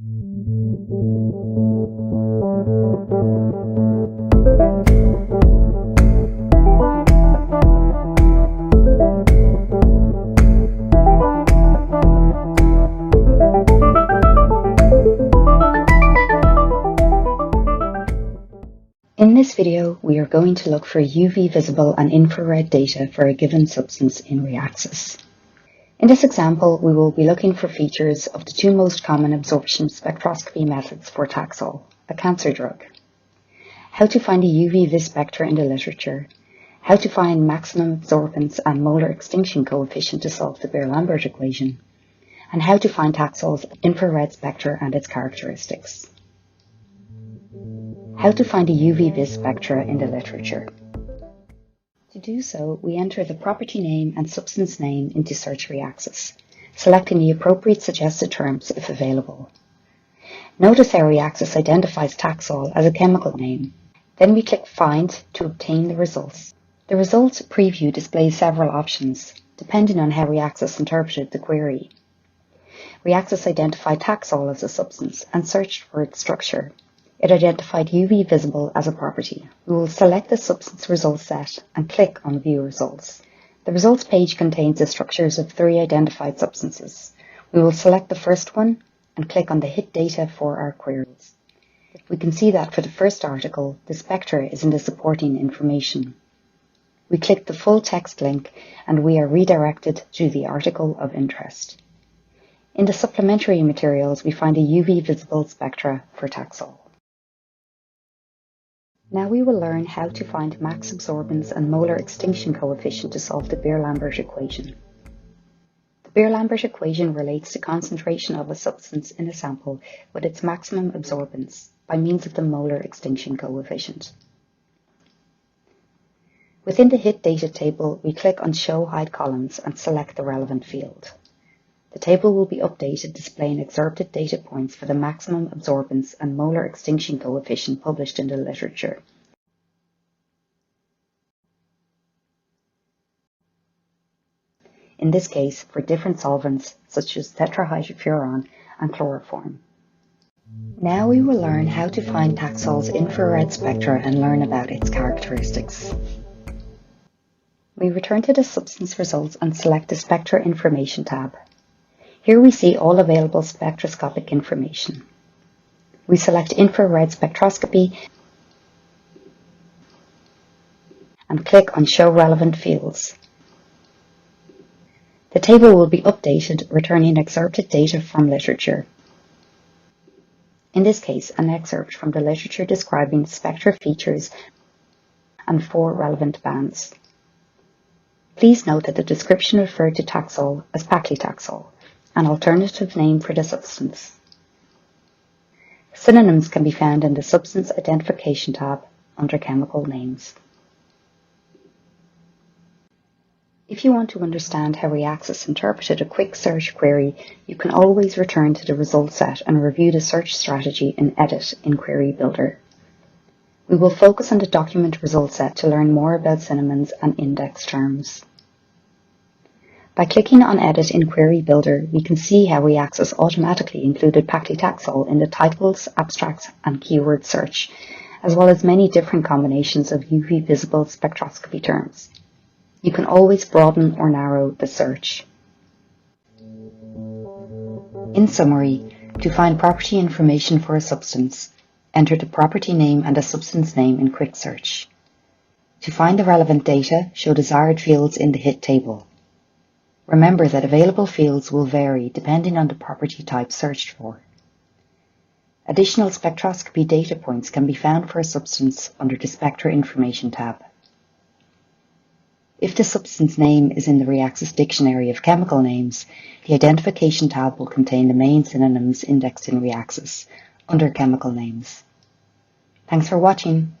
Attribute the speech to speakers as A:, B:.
A: In this video, we are going to look for UV visible and infrared data for a given substance in Reaxys. In this example, we will be looking for features of the two most common absorption spectroscopy methods for Taxol, a cancer drug. How to find a UV vis spectra in the literature, how to find maximum absorbance and molar extinction coefficient to solve the Beer-Lambert equation, and how to find Taxol's infrared spectra and its characteristics. How to find a UV vis spectra in the literature. To do so, we enter the property name and substance name into Search Reaxys, selecting the appropriate suggested terms if available. Notice how Reaxys identifies Taxol as a chemical name. Then we click Find to obtain the results. The results preview displays several options, depending on how Reaxys interpreted the query. Reaxys identified Taxol as a substance and searched for its structure. It identified UV visible as a property. We will select the substance results set and click on View Results. The results page contains the structures of three identified substances. We will select the first one and click on the Hit Data for our queries. We can see that for the first article, the spectra is in the supporting information. We click the full text link and we are redirected to the article of interest. In the supplementary materials, we find the UV visible spectra for Taxol. Now we will learn how to find max absorbance and molar extinction coefficient to solve the Beer-Lambert equation. The Beer-Lambert equation relates the concentration of a substance in a sample with its maximum absorbance by means of the molar extinction coefficient. Within the hit data table, we click on Show Hide Columns and select the relevant field. The table will be updated displaying excerpted data points for the maximum absorbance and molar extinction coefficient published in the literature. In this case, for different solvents such as tetrahydrofuran and chloroform. Now we will learn how to find Taxol's infrared spectra and learn about its characteristics. We return to the substance results and select the Spectra Information tab. Here we see all available spectroscopic information. We select infrared spectroscopy and click on Show Relevant Fields. The table will be updated, returning excerpted data from literature. In this case, an excerpt from the literature describing spectra features and four relevant bands. Please note that the description referred to Taxol as paclitaxel, an alternative name for the substance. Synonyms can be found in the Substance Identification tab under Chemical Names. If you want to understand how Reaxys interpreted a quick search query, you can always return to the result set and review the search strategy in Edit in Query Builder. We will focus on the document result set to learn more about synonyms and index terms. By clicking on Edit in Query Builder, we can see how Reaxys automatically included paclitaxel in the titles, abstracts, and keyword search, as well as many different combinations of UV visible spectroscopy terms. You can always broaden or narrow the search. In summary, to find property information for a substance, enter the property name and the substance name in Quick Search. To find the relevant data, show desired fields in the hit table. Remember that available fields will vary depending on the property type searched for. Additional spectroscopy data points can be found for a substance under the Spectra Information tab. If the substance name is in the Reaxys Dictionary of Chemical Names, the Identification tab will contain the main synonyms indexed in Reaxys under Chemical Names. Thanks for watching.